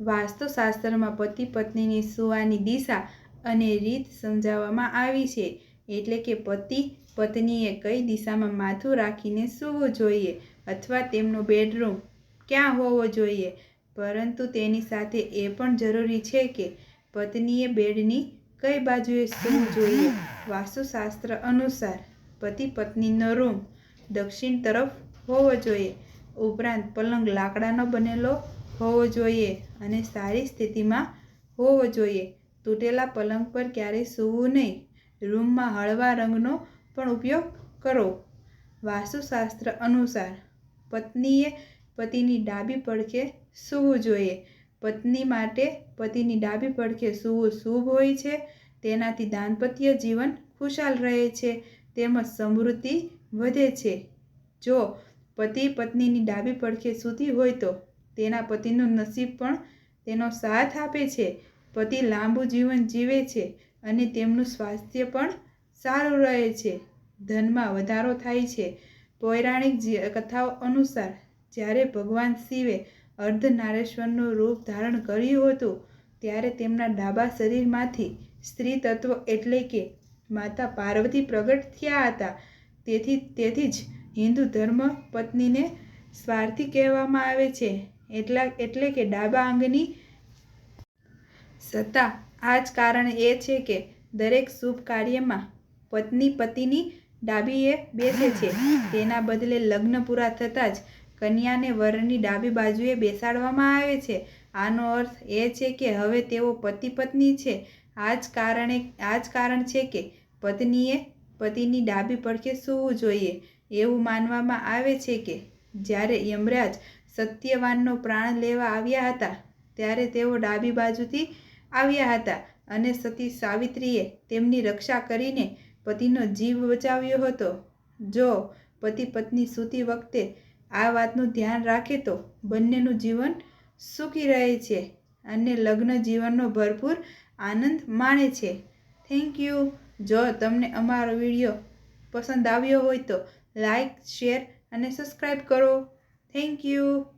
વાસ્તુશાસ્ત્રમાં પતિ પત્નીની સૂવાની દિશા અને રીત સમજાવવામાં આવી છે. એટલે કે પતિ પત્નીએ કઈ દિશામાં માથું રાખીને સૂવું જોઈએ અથવા તેમનો બેડરૂમ ક્યાં હોવો જોઈએ? પરંતુ તેની સાથે એ પણ જરૂરી છે કે પત્નીએ બેડની કઈ બાજુએ સૂવું જોઈએ. વાસ્તુશાસ્ત્ર અનુસાર પતિ પત્નીનો રૂમ દક્ષિણ તરફ હોવો જોઈએ. ઉપરાંત પલંગ લાકડાનો બનેલો હોવો જોઈએ અને સારી સ્થિતિમાં હોવો જોઈએ. તૂટેલા પલંગ પર ક્યારેય સૂવું નહીં. રૂમમાં હળવા રંગનો પણ ઉપયોગ કરો. વાસ્તુશાસ્ત્ર અનુસાર, પત્નીએ પતિની ડાબી પડખે સૂવું જોઈએ. પત્ની માટે પતિની ડાબી પડખે સૂવું શુભ હોય છે. તેનાથી દાંપત્ય જીવન ખુશાલ રહે છે. તેમજ સમૃદ્ધિ વધે છે. જો પતિ પત્નીની ડાબી પડખે સૂતી હોય તો તેના પતિનું નસીબ પણ તેનો સાથ આપે છે. પતિ લાંબુ જીવન જીવે છે અને તેમનું સ્વાસ્થ્ય પણ સારું રહે છે. ધનમાં વધારો થાય છે. પૌરાણિક કથાઓ અનુસાર, જ્યારે ભગવાન શિવે અર્ધનારેશ્વરનું રૂપ ધારણ કર્યું હતું, ત્યારે તેમના ડાબા શરીરમાંથી સ્ત્રી તત્વ એટલે કે માતા પાર્વતી પ્રગટ થયા હતા. તેથી તેથી જ હિન્દુ ધર્મ પત્નીને સ્વાર્થી કહેવામાં આવે છે. એટલા, એટલે કે ડાબા અંગની સત્તા. આ જ કારણ એ છે કે દરેક શુભ કાર્યમાં પત્ની પતિની ડાબીએ બેસે છે. તેના બદલે લગ્ન પૂરા થતાં જ કન્યાને વરની ડાબી બાજુએ બેસાડવામાં આવે છે. આનો અર્થ એ છે કે હવે તેઓ પતિ પત્ની છે. આ જ કારણે, આ જ કારણ છે કે પત્નીએ પતિની ડાબી પડખે સૂવું જોઈએ. એવું માનવામાં આવે છે કે જ્યારે યમરાજ સત્યવાનનો પ્રાણ લેવા આવ્યા હતા, ત્યારે તેઓ ડાબી બાજુથી આવ્યા હતા અને સતી સાવિત્રીએ તેમની રક્ષા કરીને પતિનો જીવ બચાવ્યો હતો. જો પતિ પત્ની સૂતી વખતે આ વાતનું ધ્યાન રાખે તો બંનેનું જીવન સુખી રહે છે અને લગ્ન જીવનનો ભરપૂર આનંદ માણે છે. Thank you. જો તમને અમારો વીડિયો પસંદ આવ્યો હોય તો લાઈક, શેર અને સબસ્ક્રાઈબ કરો. Thank you